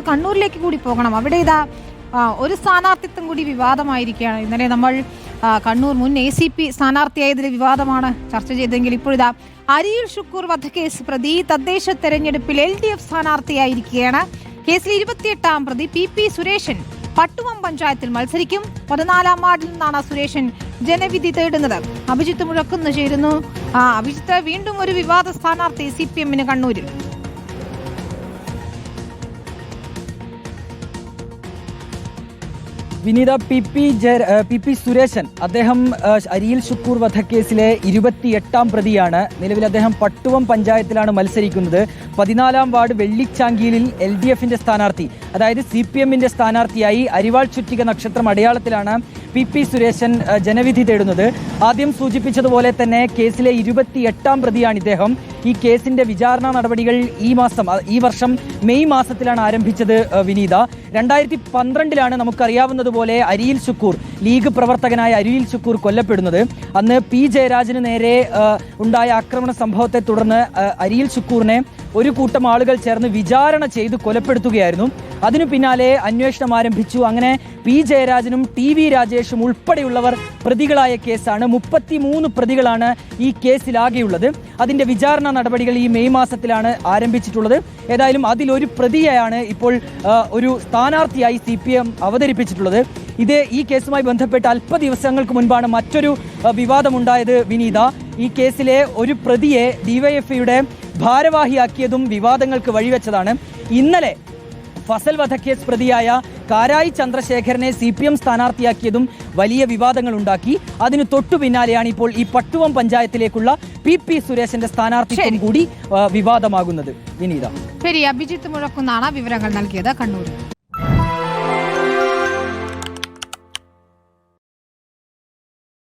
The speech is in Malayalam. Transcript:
നമുക്ക് കണ്ണൂരിലേക്ക് കൂടി പോകണം. അവിടെ ഇതാ ഒരു സ്ഥാനാർത്ഥിത്വം കൂടി വിവാദമായിരിക്കുകയാണ്. ഇന്നലെ നമ്മൾ കണ്ണൂർ മുൻ എ സി പി സ്ഥാനാർത്ഥിയായതിൽ വിവാദമാണ് ചർച്ച ചെയ്തെങ്കിൽ ഇപ്പോഴിതാ അരിയിൽ ഷുക്കൂർ വധക്കേസ് പ്രതി തദ്ദേശ തെരഞ്ഞെടുപ്പിൽ എൽ ഡി എഫ് സ്ഥാനാർത്ഥിയായിരിക്കുകയാണ്. കേസിൽ ഇരുപത്തിയെട്ടാം പ്രതി പി പി സുരേഷൻ പട്ടുവം പഞ്ചായത്തിൽ മത്സരിക്കും. പതിനാലാം വാർഡിൽ നിന്നാണ് സുരേഷൻ ജനവിധി തേടുന്നത്. അഭിജിത്ത് മുഴക്കുന്ന് ചേരുന്നു. അഭിജിത്ത് വീണ്ടും ഒരു വിവാദ സ്ഥാനാർത്ഥി സി പി എമ്മിന് കണ്ണൂരിൽ. Vineetha P P P P Suresan. അദ്ദേഹം അരിയിൽ ഷുക്കൂർ വധക്കേസിലെ ഇരുപത്തിയെട്ടാം പ്രതിയാണ്. നിലവിൽ അദ്ദേഹം പട്ടുവം പഞ്ചായത്തിലാണ് മത്സരിക്കുന്നത്. പതിനാലാം വാർഡ് വെള്ളിച്ചാങ്കിയിലിൽ എൽ ഡി എഫിന്റെ സ്ഥാനാർത്ഥി. അതായത് സി പി എമ്മിന്റെ സ്ഥാനാർത്ഥിയായി അരിവാൾ ചുറ്റിക നക്ഷത്രം അടയാളത്തിലാണ് പി പി സുരേശൻ ജനവിധി തേടുന്നത്. ആദ്യം സൂചിപ്പിച്ചതുപോലെ തന്നെ കേസിലെ ഇരുപത്തിയെട്ടാം പ്രതിയാണ് ഇദ്ദേഹം. ഈ കേസിന്റെ വിചാരണ നടപടികൾ ഈ മാസം ഈ വർഷം മെയ് മാസത്തിലാണ് ആരംഭിച്ചത് വിനീത. രണ്ടായിരത്തി പന്ത്രണ്ടിലാണ് നമുക്കറിയാവുന്നതുപോലെ അരിയിൽ ശുക്കൂർ ലീഗ് പ്രവർത്തകനായ അരിയിൽ ശുക്കൂർ കൊല്ലപ്പെടുന്നത്. അന്ന് പി ജയരാജന് നേരെ ഉണ്ടായ ആക്രമണ സംഭവത്തെ തുടർന്ന് അരിയിൽ ശുക്കൂറിനെ ഒരു കൂട്ടം ആളുകൾ ചേർന്ന് വിചാരണ ചെയ്ത് കൊലപ്പെടുത്തുകയായിരുന്നു. അതിനു പിന്നാലെ അന്വേഷണം ആരംഭിച്ചു. അങ്ങനെ പി. ജയരാജനും ടി. വി. രാജേഷും ഉൾപ്പെടെയുള്ളവർ പ്രതികളായ കേസാണ്. മുപ്പത്തിമൂന്ന് പ്രതികളാണ് ഈ കേസിലാകെയുള്ളത്. അതിന്റെ വിചാരണ നടപടികൾ ഈ മെയ് മാസത്തിലാണ് ആരംഭിച്ചിട്ടുള്ളത്. ഏതായാലും അതിലൊരു പ്രതിയെയാണ് ഇപ്പോൾ ഒരു സ്ഥാനാർത്ഥിയായി സി പി എം അവതരിപ്പിച്ചിട്ടുള്ളത്. ഇത് ഈ കേസുമായി ബന്ധപ്പെട്ട് അല്പ ദിവസങ്ങൾക്ക് മുൻപാണ് മറ്റൊരു വിവാദമുണ്ടായത് വിനീത. ഈ കേസിലെ ഒരു പ്രതിയെ ഡിവൈഎഫ്ഐയുടെ ഭാരവാഹിയാക്കിയതും വിവാദങ്ങൾക്ക് വഴിവെച്ചതാണ്. ഇന്നലെ ഫസൽ വധക്കേസ് പ്രതിയായ കാരായി ചന്ദ്രശേഖരനെ സി പി എം സ്ഥാനാർത്ഥിയാക്കിയതും വലിയ വിവാദങ്ങൾ ഉണ്ടാക്കി അതിന് തൊട്ടു പിന്നാലെയാണ് ഇപ്പോൾ ഈ പട്ടുവം പഞ്ചായത്തിലേക്കുള്ള പി പി സുരേഷിന്റെ സ്ഥാനാർത്ഥിത്വം കൂടി വിവാദമാകുന്നത്. വിനീത. ശരി അഭിജിത്ത് മുഴക്കുന്നാണ് വിവരങ്ങൾ നൽകിയത്. കണ്ണൂരിൽ